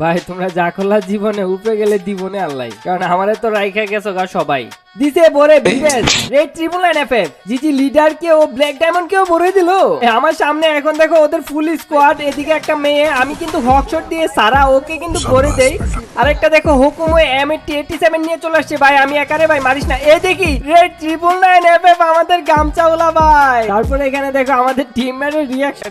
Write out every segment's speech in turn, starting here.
ভাই, তোমরা যা করলা জীবনে, উপরে গেলে দিবনে আল্লাহ কারণ আমারে তো রাইখা গেছো গা সবাই। দিছে বরে বিবেশ red triple nine F F GG leader কে ও ব্ল্যাক ডায়মন্ড কেও ভরে দিল। আমার সামনে এখন দেখো ওদের ফুল স্কোয়াড এদিকে একটা মেয়ে, আমি কিন্তু হকশট দিয়ে সারা ওকে কিন্তু ভরে দেই। আরেকটা দেখো হুকুম ওই এম এইটটি সেভেন নিয়ে চলে আসছে। ভাই, আমি একারে ভাই, মারিস না। এ, দেখি red triple nine F F আমাদের গামচাওলা ভাই। তারপরে এখানে দেখো, আমাদের টিম ম্যানের রিয়াকশন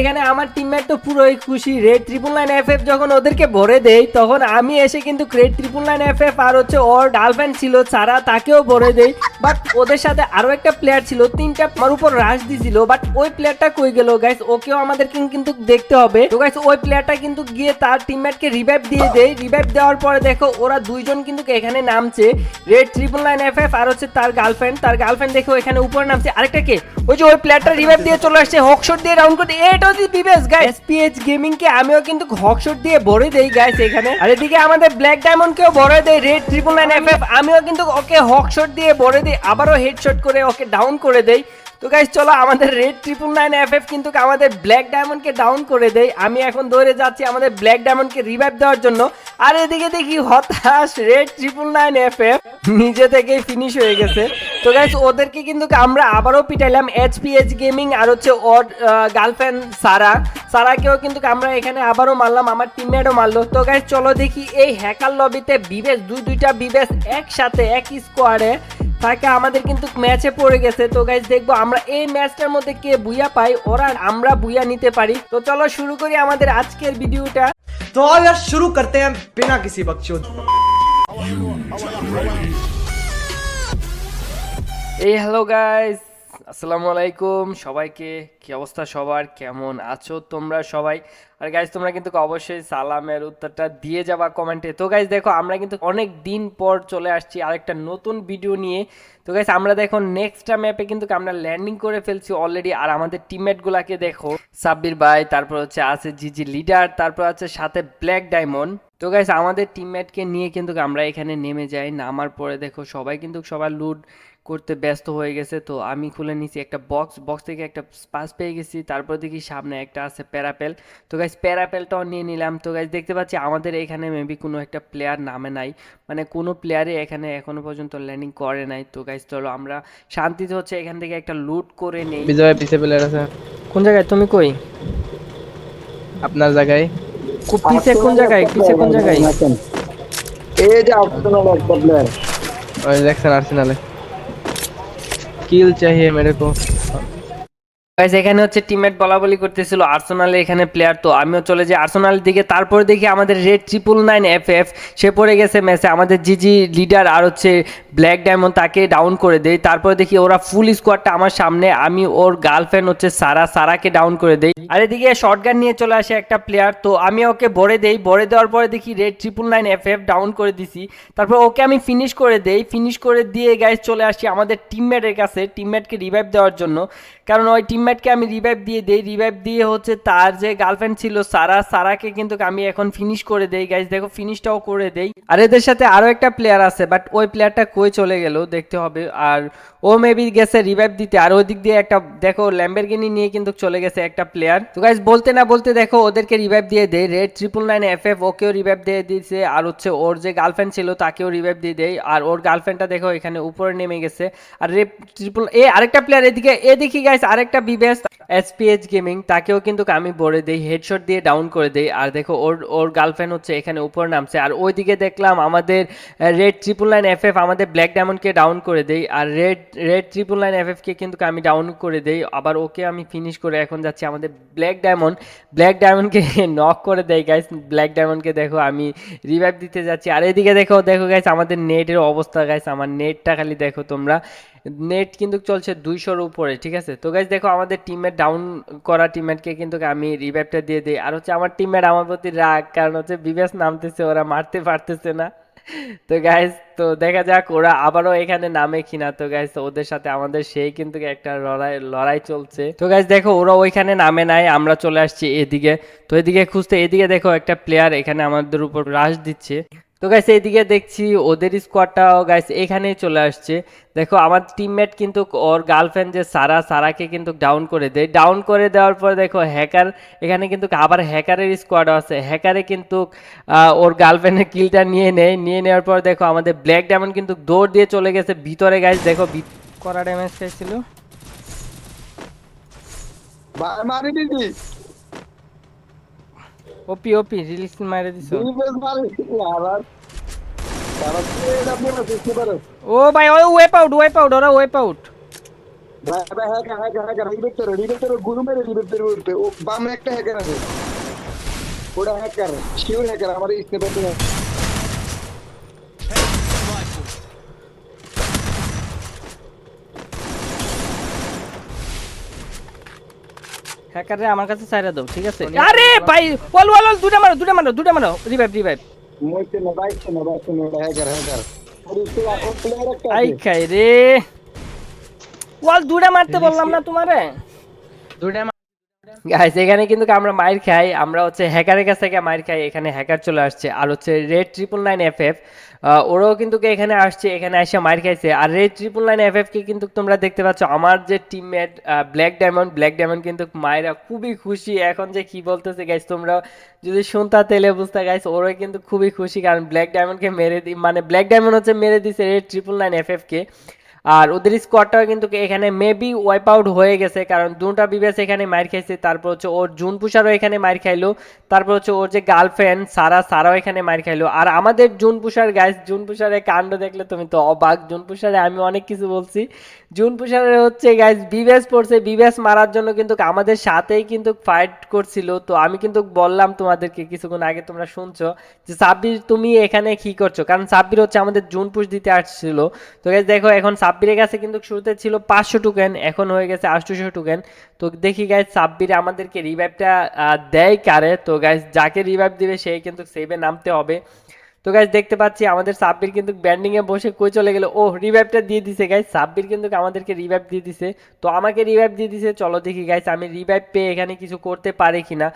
এখানে আমার টিমমেট তো পুরোই খুশি। Red triple nine F F যখন ওদেরকে ভরে দেই তখন আমি এসে কিন্তু red triple nine F F আর হচ্ছে ওর গার্লফ্রেন্ড ছিল সারা, তাকেও ভরে দেই। বাট ওদের সাথে আরও একটা প্লেয়ার ছিল, তিনটা আমার উপর রাশ দিছিল বাট ওই প্লেয়ারটা কই গেল গাইস ওকেও আমাদের কিন্তু দেখতে হবে। তো গাইস ওই প্লেয়ারটা কিন্তু গিয়ে তার টিমমেটকে রিভাইভ দিয়ে দেয়। রিভাইভ দেওয়ার পরে দেখো, ওরা দুইজন কিন্তু এখানে নামছে। Red triple nine F F আর হচ্ছে তার গার্লফ্রেন্ড তার গার্লফ্রেন্ড দেখো এখানে উপরে নামছে। আরেকটা কে? ওই যে ওই প্লেয়ারটা রিভাইভ দিয়ে চলে আসছে হকশট দিয়ে রাউন্ড করে। দিয়ে- এটা হচ্ছে বিবেস গাইস এসপিএইচ গেমিং কে আমিও কিন্তু হকশট দিয়ে ভরে দেই। গাইস এখানে আর এদিকে আমাদের ব্ল্যাক ডায়মন্ড কেও ভরে দেই red triple nine F F আমিও কিন্তু ওকে হক শট দিয়ে, বড় দিই আবারও হেড শট করে ওকে ডাউন করে দেই। তো গাইস চলো আমাদের red triple nine F F কিন্তু আমাদের ব্ল্যাক ডায়মন্ডকে ডাউন করে দেয় আমি এখন দৌড়ে যাচ্ছি আমাদের ব্ল্যাক ডায়মন্ডকে রিভাইভ দেওয়ার জন্য। আর এদিকে দেখি হতাশ red triple nine F F নিজে থেকেই ফিনিশ হয়ে গেছে। তো গাইস ওদেরকে কিন্তু আমরা আবারও পিটাইলাম এইচপিএইচ গেমিং আর হচ্ছে ওর গার্লফ্রেন্ড সারা সারাকেও কিন্তু আমরা এখানে আবারও মারলাম, আমার টিমমেটও মারলো। তো গাইজ চলো দেখি এই হ্যাকার লবিতে বিবেশ দুই দুইটা বিবেশ একসাথে এক স্কোয়াডে ফাঁকে আমাদের কিন্তু ম্যাচে পড়ে গেছে। তো গাইজ দেখব আমরা এই ম্যাচটার মধ্যে কে বুয়া পাই ওরা আমরা বুয়া নিতে পারি। তো চলো শুরু করি আমাদের আজকের ভিডিওটা তো আর শুরু করতে হ্যাঁ বিনা কিসি বকচোদ। এই হ্যালো গাইজ আসসালামু আলাইকুম সবাইকে, কি অবস্থা সবার? কেমন আছো তোমরা সবাই? আর গাইজ তোমরা কিন্তু অবশ্যই সালামের উত্তরটা দিয়ে যাবা কমেন্টে তো গাইজ দেখো, আমরা কিন্তু অনেক দিন পর চলে আসছি আরেকটা নতুন ভিডিও নিয়ে। তো গাইজ আমরা দেখো নেক্সটটা ম্যাপে কিন্তু আমরা ল্যান্ডিং করে ফেলছি অলরেডি আর আমাদের টিমমেটগুলাকে দেখো, সাব্বির ভাই, তারপর হচ্ছে আছে জিজি লিডার তারপর আছে সাথে ব্ল্যাক ডায়মন্ড তো গাইস আমাদের টিমমেটকে নিয়ে কিন্তু আমরা এখানে নেমে যাই। নামার পরে দেখো সবাই কিন্তু সবার লুট করতে ব্যস্ত হয়ে গেছে তো আমি খুলে নিছি একটা বক্স বক্স থেকে একটা পাস পেয়ে গেছি তারপর দেখি সামনে একটা আছে প্যারাপেল তো গাইস প্যারাপেলটাও নিয়ে নিলাম। তো গাইস দেখতে পাচ্ছি আমাদের এখানে মেবি কোনো একটা প্লেয়ার নামে নাই মানে কোনো প্লেয়ারে এখানে এখনও পর্যন্ত ল্যান্ডিং করে নাই। তো গাইস চলো আমরা শান্তিতে হচ্ছে এখান থেকে একটা লুট করে নেই। বিজয় পিছে প্লেয়ার আছে। কোন জায়গায়? তুমি কই? আপনার জায়গায়? পিছে কোন জায়গায়? পিছে কোন জায়গায়? এই যে আর্সেনাল একটা প্লেয়ার ওই দেখছেন আর্সেনালে কিল চাহিয়ে মেরে কো গাইস এখানে হচ্ছে টিমমেট বলা বলি করতেছিল আর্সেনালে এখানে প্লেয়ার তো আমিও চলে যাই আর্সেনালের দিকে। তারপরে দেখি আমাদের red triple nine F F সে পড়ে গেছে ম্যাচে আমাদের জিজি লিডার আর হচ্ছে ব্ল্যাক ডায়মন্ড তাকে ডাউন করে দেই। তারপরে দেখি ওরা ফুল স্কোয়াডটা আমার সামনে, আমি ওর গার্লফ্রেন্ড হচ্ছে সারা সারাকে ডাউন করে দেই। আর এদিকে শর্টগান নিয়ে চলে আসে একটা প্লেয়ার তো আমি ওকে ভরে দেই। ভরে দেওয়ার পরে দেখি red triple nine F F down করে দিছি। তারপর ওকে আমি ফিনিশ করে দেই। ফিনিশ করে দিয়ে গাইস চলে আসি আমাদের টিমমেটের কাছে টিমমেটকে রিভাইভ দেওয়ার জন্য। কারণ ওই টিমমেটকে আমি রিভাইভ দিয়ে দেই রিভাইভ দিয়ে হচ্ছে তার যে গার্লফ্রেন্ড ছিল সারা, সারাকে কিন্তু আমি এখন ফিনিশ করে দেই গাইস দেখো ফিনিশটাও করে দেই। আর এদের সাথে আরও একটা প্লেয়ার আছে বাট ওই প্লেয়ারটা কই চলে গেল, দেখতে হবে। আর ও মেবি গেছে রিভাইভ দিতে। আর ওই দিক দিয়ে একটা, দেখো ল্যাম্বেরগিনি নিয়ে কিন্তু চলে গেছে একটা প্লেয়ার তো গাইস বলতে না বলতে দেখো, ওদেরকে রিভাইভ দিয়ে দেয় red triple nine F F ওকেও রিভাইভ দিয়ে দিয়েছে। আর হচ্ছে ওর যে গার্লফ্রেন্ড ছিল, তাকেও রিভাইভ দিয়ে দেয় আর ওর গার্লফ্রেন্ডটা দেখো, এখানে উপরে নেমে গেছে। আর রেড ট্রিপল এ আরেকটা প্লেয়ার এদিকে এ দেখি গাইস আরেকটা বিবেস এসপিএইচ গেমিং তাকেও কিন্তু আমি বলে দেই হেডশট দিয়ে ডাউন করে দেই। আর দেখো, ওর ওর গার্লফ্রেন্ড হচ্ছে এখানে উপর নামছে। আর ওইদিকে দেখলাম আমাদের red triple nine F F আমাদের ব্ল্যাক ডায়মন্ডকে ডাউন করে দেই। আর red red triple nine F এফকে কিন্তু আমি ডাউন করে দেই। আবার ওকে আমি ফিনিশ করে এখন যাচ্ছি আমাদের ব্ল্যাক ডায়মন্ড ব্ল্যাক ডায়মন্ডকে নক করে দেয় গাইস ব্ল্যাক ডায়মন্ডকে দেখো, আমি রিভাইভ দিতে যাচ্ছি। আর এদিকে দেখো দেখো গাইস আমাদের নেটের অবস্থা গাইস আমার নেটটা খালি দেখো তোমরা। নেট কিন্তু চলছে দুইশোর উপরে, ঠিক আছে? তো গাইজ দেখো আমাদের টিমের ডাউন করা টিমমেটকে কিন্তু আমি রিভাইভটা দিয়ে দিই। আর হচ্ছে আমার টিমমেট আমার প্রতি রাগ, কারণ হচ্ছে বিবেস নামতেছে, ওরা মারতে পারতেছে না। তো গাইজ তো দেখা যাক, ওরা আবারও এখানে নামে কিনা। তো গাইজ ওদের সাথে আমাদের সেই কিন্তু একটা লড়াই লড়াই চলছে। তো গাইজ দেখো ওরা ওইখানে নামে নাই, আমরা চলে আসছি এদিকে। তো এদিকে খুঁজতে, এদিকে দেখো একটা প্লেয়ার এখানে আমাদের উপর রাশ দিচ্ছে। তো গাইস এইদিকে দেখছি ওদের স্কোয়াডটাও গাইস এখানেই চলে আসছে। দেখো, আমার টিমমেট কিন্তু ওর গার্লফ্রেন্ড যে সারা, সারাকে কিন্তু ডাউন করে দেয়। ডাউন করে দেওয়ার পরে দেখো হ্যাকার এখানে কিন্তু আবার হ্যাকারের স্কোয়াডও আছে। হ্যাকারে কিন্তু ওর গার্লফ্রেন্ডের কিলটা নিয়ে নেয়। নিয়ে নেওয়ার পর দেখো, আমাদের ব্ল্যাক ডায়মন্ড কিন্তু দৌড় দিয়ে চলে গেছে ভিতরে গাইস দেখো করা ড্যামেজ খাইছিল। মারি ওপি ওপি রিলিজ মারে দিছো ও ভাই ও ওয়েপ আউট ওয়েপ আউট ওরা ওয়েপ আউট হ্যাঁ বামে একটা হ্যাকার আছে ওটা হ্যাকার শিওর হ্যাকার আমার স্নেপার হ্যাকারে আমার কাছে ছাইরা দাও ঠিক আছে? আরে ভাই ওয়াল দুটা মারো দুটা মারো দুটা মারো রিভাইভ রিভাইভ মইতে হ্যাকার হ্যাকার খাই রে। ওয়াল দুটা মারতে বললাম না তোমারে? দুটা গাইস এখানে কিন্তু আমরা মাইর খাই। আমরা হচ্ছে হ্যাকারের কাছ থেকে মাইর খাই। এখানে হ্যাকার চলে আসছে। আর হচ্ছে red triple nine F F ওরাও কিন্তু এখানে আসছে, এখানে এসে মাইর খাইছে। আর রেড ট্রিপল নাইন এফ কে কিন্তু তোমরা দেখতে পাচ্ছ, আমার যে teammate black diamond black diamond কিন্তু মায়েরা খুবই খুশি। এখন যে কি বলতেছে গাইস তোমরা যদি শুনতা তেলে বুঝতে গাইস ওরা কিন্তু খুবই খুশি। কারণ ব্ল্যাক ডায়মন্ডকে মেরে দি মানে ব্ল্যাক ডায়মন্ড হচ্ছে মেরে দিছে রেড ট্রিপল নাইন এফ কে। আর ওদের স্কোয়াডটাও কিন্তু এখানে মেবি ওয়াইপ আউট হয়ে গেছে, কারণ দুটা বিবেস এখানে মার খাইছে, তারপর হচ্ছে ওর জুন পুষারও এখানে মার খাইলো, তারপর হচ্ছে ওর যে গার্লফ্রেন্ড সারা, সারাও এখানে মার খাইলো। আর আমাদের জুন পুষার গাইস জুন পুষারের কাণ্ড দেখলে তুমি তো অবাক জুন পুষারে আমি অনেক কিছু বলছি। জুন পুষারের হচ্ছে গাইস বিবেস পড়ছে বিবেস মারার জন্য কিন্তু আমাদের সাথেই কিন্তু ফাইট করছিল, তো আমি কিন্তু বললাম তোমাদেরকে কিছুক্ষণ আগে, তোমরা শুনছো, যে সাব্বির, তুমি এখানে কি করছ? কারণ সাব্বির হচ্ছে আমাদের জুন পুষ দিতে আসছিল। তো গাইস দেখো, এখন সাব্বিরের কাছে কিন্তু শুরুতে ছিল পাঁচশো টোকেন এখন হয়ে গেছে আটশোশো টোকেন তো দেখি গাইস সাব্বির আমাদেরকে রিভাইভটা দেয় কারে? তো গাইস যাকে রিভাইভ দিবে সেই কিন্তু সেভে নামতে হবে। তো গাইস দেখতে পাচ্ছি আমাদের সাব্বির কিন্তু ব্যান্ডিং এ বসে কই চলে গেল? ও রিভাইভটা দিয়ে দিছে গাইস সাব্বির কিন্তু আমাদেরকে রিভাইভ দিয়ে দিছে। তো আমাকে রিভাইভ দিয়ে দিছে। চলো দেখি গাইস আমি রিভাইভ পেয়ে এখানে কিছু করতে পারি কিনা।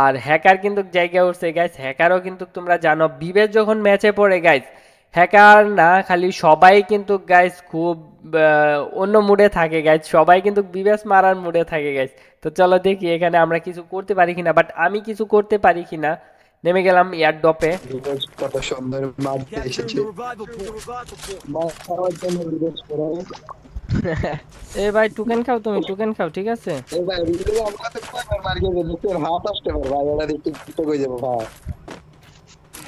আর হ্যাকার কিন্তু জায়গায় উঠছে গাইস হ্যাকারও কিন্তু তোমরা জানো। বিবেক যখন ম্যাচে পড়ে গাইস হ্যাকার না খালি সবাই কিন্তু গাইস খুব অন্য মুডে থাকে গাইস সবাই কিন্তু বিবেস মারার মুডে থাকে গাইস তো চলো দেখি এখানে আমরা কিছু করতে পারি কিনা। বাট আমি কিছু করতে পারি কিনা? নেমে গেলাম এয়ার ডপে কত সুন্দর মারতে এসেছে। এ ভাই টুকেন খাও তুমি টুকেন খাও ঠিক আছে? এই ভাই রিবেট আমরা তো কয়বার মার গেছে? দেখতে হাত আসতে পারে ভাই ওটা দেখতে কই যাব ভাই?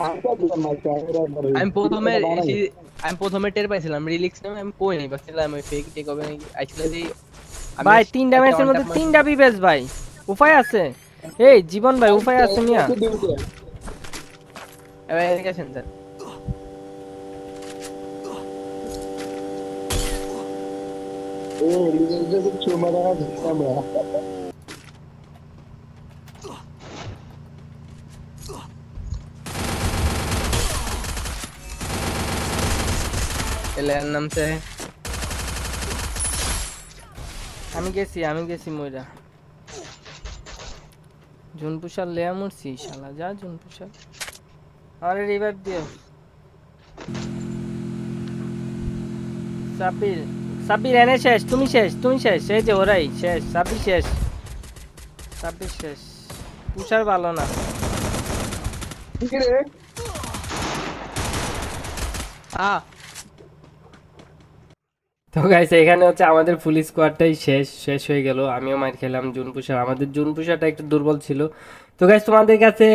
আমি আমি প্রথমে আমি প্রথমে টের পাইছিলাম রিলিক্স নামে আমি কই নাই ভাবছিলাম ওই ফেক টেক হবে নাকি আসলে যে আমি ভাই তিনটা ম্যাচের মধ্যে tap তিনটা বিবেস ভাই উপায় আছে। এই জীবন ভাই উপায় আছে মিয়া। এবার এদিকে আসেন স্যার। এই রিবেট যদি চুমা দেওয়া দিতাম নামছে আমি গেছি আমি গেছি মইরা। জুনপুষার লেয়া মরছি শালা যা জুনপুষার। আরে রিভাইভ দিও। সাব্বির সাব্বির এনে শেষ তুমি শেষ তুমি শেষ এই যে ওরাই শেষ সাব্বির শেষ। সাব্বির শেষ পুষার ভালো না। আ তো গাইস এখানে হচ্ছে আমাদের ফুল স্কোয়াডটাই শেষ শেষ হয়ে গেল। আমিও মার খেলাম জুন পুষার আমাদের জুন পুষাটা একটু দুর্বল ছিল। তো গাইস তোমাদের কাছে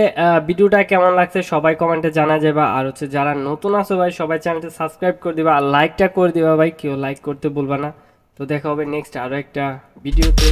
ভিডিওটা কেমন লাগছে সবাই কমেন্টে জানা যাবে। আর হচ্ছে যারা নতুন আছো ভাই, সবাই চ্যানেলটা সাবস্ক্রাইব করে দিবা। আর লাইকটা করে দিবা ভাই, কেউ লাইক করতে বলবা না। তো দেখা হবে নেক্সট আরও একটা ভিডিওতে